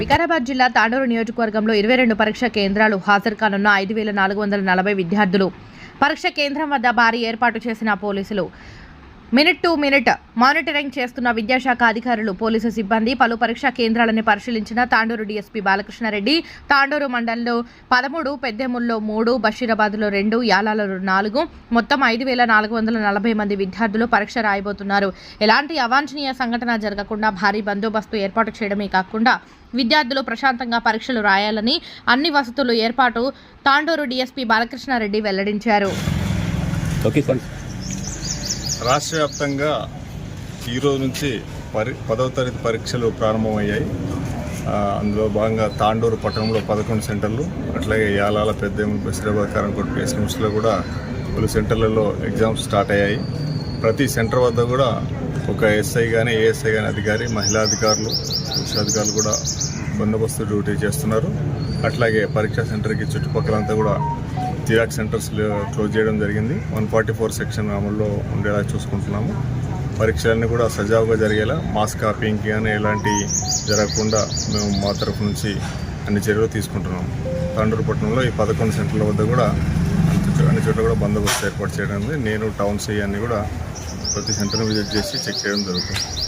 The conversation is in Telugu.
వికారాబాద్ జిల్లా తాండూరు నియోజకవర్గంలో ఇరవై రెండు పరీక్ష కేంద్రాలు హాజరు కానున్న ఐదు వేల నాలుగు వందల నలభై విద్యార్థులు. పరీక్ష కేంద్రం వద్ద భారీ ఏర్పాటు చేసిన పోలీసులు మినిట్ టు మినిట్ మానిటరింగ్ చేస్తున్న విద్యాశాఖ అధికారులు పోలీసు సిబ్బంది పలు పరీక్షా కేంద్రాలను పరిశీలించిన తాండూరు డీఎస్పీ బాలకృష్ణారెడ్డి. తాండూరు మండలంలో పదమూడు పెద్దెముల్లో మూడు బషీరాబాద్లో రెండు యాలాలలో నాలుగు. మొత్తం ఐదు వేల నాలుగు వందల నలభై మంది విద్యార్థులు పరీక్ష రాయబోతున్నారు. ఎలాంటి అవాంఛనీయ సంఘటన జరగకుండా భారీ బందోబస్తు ఏర్పాటు చేయడమే కాకుండా విద్యార్థులు ప్రశాంతంగా పరీక్షలు రాయాలని అన్ని వసతులు ఏర్పాటు తాండూరు డీఎస్పీ బాలకృష్ణారెడ్డి వెల్లడించారు. Okay sir. రాష్ట్ర వ్యాప్తంగా ఈరోజు నుంచి పరి పదవ తరగతి పరీక్షలు ప్రారంభమయ్యాయి. అందులో భాగంగా తాండూరు పట్టణంలో పదకొండు సెంటర్లు అట్లాగే యాలాల పెద్ద బసిరాబాద్ కారంకోట ఎస్ఎంఎస్లో కూడా పలు సెంటర్లలో ఎగ్జామ్స్ స్టార్ట్ అయ్యాయి. ప్రతి సెంటర్ వద్ద కూడా ఒక ఎస్ఐ కానీ ఏఎస్ఐ కానీ అధికారి మహిళా అధికారులు పురుషాధికారులు కూడా బందోబస్తు డ్యూటీ చేస్తున్నారు. అట్లాగే పరీక్షా సెంటర్కి చుట్టుపక్కలంతా కూడా జిరాక్స్ సెంటర్స్ క్లోజ్ చేయడం జరిగింది. వన్ ఫార్టీ ఫోర్ సెక్షన్ అమల్లో ఉండేలా చూసుకుంటున్నాము. పరీక్షలన్నీ కూడా సజావుగా జరిగేలా మాస్ కాపీయింగ్కి కానీ ఎలాంటి జరగకుండా మేము మా తరఫు నుంచి అన్ని చర్యలు తీసుకుంటున్నాము. తాండూరుపట్నంలో ఈ పదకొండు సెంటర్ల వద్ద కూడా అన్ని- చోట్ల కూడా బందోబస్తు ఏర్పాటు చేయడం నేను టౌన్ సీ అన్ని కూడా ప్రతి సెంటర్ని విజిట్ చేసి చెక్ చేయడం జరుగుతుంది.